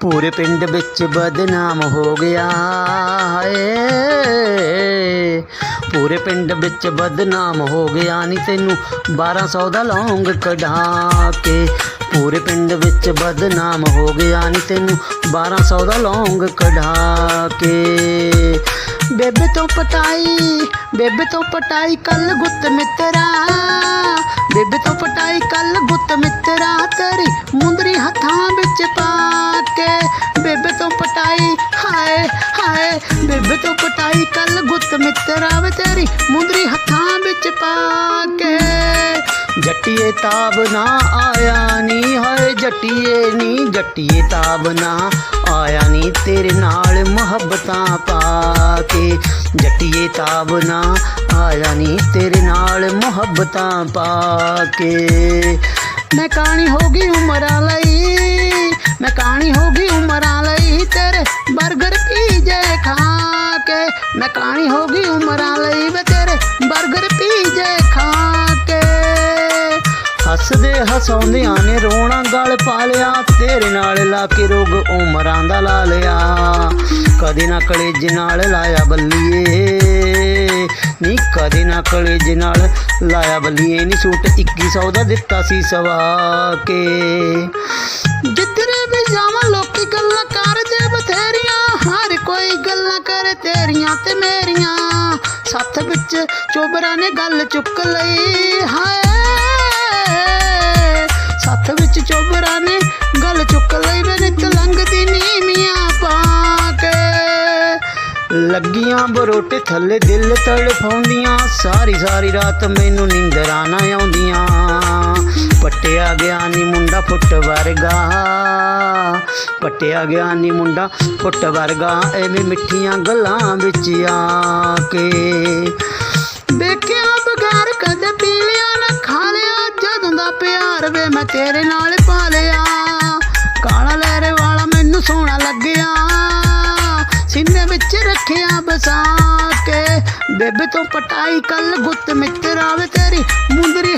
ਪੂਰੇ ਪਿੰਡ ਵਿੱਚ ਬਦਨਾਮ ਹੋ ਗਿਆ ਏ ਪੂਰੇ ਪਿੰਡ ਵਿੱਚ ਬਦਨਾਮ ਹੋ ਗਿਆ। ਨੀ ਤੈਨੂੰ 1200 ਦਾ ਲੌਂਗ ਕਢਾ ਕੇ। ਪੂਰੇ ਪਿੰਡ ਵਿੱਚ ਬਦਨਾਮ ਹੋ ਗਿਆ। ਨੀ ਤੈਨੂੰ 1200 ਦਾ ਲੌਂਗ ਕਢਾ ਕੇ। ਬੇਬੇ ਤੋਂ ਪਟਾਈ, ਬੇਬੇ ਤੋਂ ਪਟਾਈ ਕੱਲ ਗੁੱਤ ਮਿੱਤਰਾ। ਬੇਬੇ ਤੋਂ ਪਟਾਈ ਕੱਲ ਗੁੱਤ ਮਿੱਤਰਾ। ਤੇਰੀ ਮੁੰਦਰੀ ਹੱਥਾਂ ਵਿੱਚ ਪਾ ਕੇ ਬੇਬੇ ਤੋਂ ਪਟਾਈ, ਹਾਏ ਹਾਏ, ਬੇਬੇ ਤੋਂ ਪਟਾਈ, ਕੱਲ ਗੁੱਤ ਮਿੱਤਰਾ ਵੇ ਤੇਰੀ ਮੁੰਦਰੀ ਹੱਥਾਂ ਵਿੱਚ ਪਾ ਕੇ। ਜੱਟੀਏ ਤਾਬ ਨਾ ਆਇਆ ਨੀ, ਹਾਏ ਜੱਟੀਏ ਨੀ, ਜੱਟੀਏ ਤਾਬ ਨਾ ਆਇਆ ਨੀ, ਤੇਰੇ ਨਾਲ ਮੁਹੱਬਤਾਂ ਪਾ ਕੇ। ਜੱਟੀਏ ਤਾਬ ਨਾ ਆਇਆ ਨੀ, ਤੇਰੇ ਨਾਲ ਮੁਹੱਬਤਾਂ ਪਾ ਕੇ। ਮੈਂ ਕਾਣੀ ਹੋ ਗਈ ਉਮਰਾਂ ਲਈ। ਮੈਂ ਕਾਣੀ ਹੋ ਗਈ ਉਮਰਾਂ ਲਈ ਤੇਰੇ 버ਗਰ ਪੀਜੇ ਖਾ ਕੇ। ਮੈਂ ਕਾਣੀ ਹੋ ਗਈ ਉਮਰਾਂ ਲਈ ਵੇ ਤੇਰੇ 버ਗਰ ਪੀਜੇ ਖਾ ਕੇ। ਹੱਸਦੇ ਹਸਾਉਂਦਿਆਂ ਨੇ ਰੋਣਾ ਗਲ ਪਾ ਲਿਆ ਤੇਰੇ ਨਾਲ ਲਾ ਕੇ ਰੋਗ ਉਮਰਾਂ ਦਾ ਲਾ ਲਿਆ। ਕਦੇ ਨਾ ਕਲੇਜ ਨਾਲ ਲਾਇਆ ਬੱਲੀਏ, ਨੀ ਕਦੇ ਨਾ ਕਲੇਜ ਨਾਲ ਲਾਇਆ ਬੱਲੀਏ, ਨੀ ਸੂਟ 2100 ਦਾ ਦਿੱਤਾ ਸੀ ਸਵਾ ਕੇ। ਜਾਵਾਂ ਲੋਕੀ ਗੱਲਾਂ ਕਰਦੇ ਬਥੇਰੀਆਂ। ਹਰ ਕੋਈ ਗੱਲਾਂ ਕਰ ਤੇਰੀਆਂ ਤੇ ਮੇਰੀਆਂ। ਸੱਥ ਵਿੱਚ ਚੋਬਰਾਂ ਨੇ ਗੱਲ ਚੁੱਕ ਲਈ। ਹਾਏ। ਸੱਥ ਵਿੱਚ ਚੋਬਰਾਂ ਨੇ ਗੱਲ ਚੁੱਕ ਲਈ। ਵੇ ਨਿਤ ਲੰਘਦੀ ਨੀਵੀਆਂ ਪਾ ਕੇ। ਲੱਗੀਆਂ ਬਰੋਟੇ ਥੱਲੇ ਦਿਲ ਤੜਫਾਉਂਦੀਆਂ। ਸਾਰੀ ਸਾਰੀ ਰਾਤ ਮੈਨੂੰ ਨੀਂਦਰਾਂ ਨਾ ਆਉਂਦੀਆਂ। ਪਟਿਆ ਗਿਆ ਨੀ ਮੁੰਡਾ ਫੁੱਟ ਵਰਗਾ। ਪੱਟਿਆ ਗਿਆ ਨੀ ਮੁੰਡਾ ਫੁੱਟ ਵਰਗਾ। ਐਵੇਂ ਮਿੱਠੀਆਂ ਗੱਲਾਂ ਵਿੱਚ ਆ ਕੇ। ਦੇਖਿਆ ਬਗੈਰ ਕਦੇ ਪੀ ਲਿਆ ਨਾ ਖਾ ਲਿਆ। ਜਦੋਂ ਦਾ ਪਿਆਰ ਵੇ ਮੈਂ ਤੇਰੇ ਨਾਲ ਪਾ ਲਿਆ। ਕਾਲਾ ਲਹਿਰੇ ਵਾਲਾ ਮੈਨੂੰ ਸੋਹਣਾ ਲੱਗਿਆ। ਸੀਨੇ ਵਿੱਚ ਰੱਖਿਆ ਬਸਾ ਕੇ। ਬੇਬੇ ਤੋਂ ਪਟਾਈ ਕੱਲ ਗੁੱਤ ਮਿੱਤਰਾ ਵੇ ਤੇਰੀ ਮੁੰਦਰੀ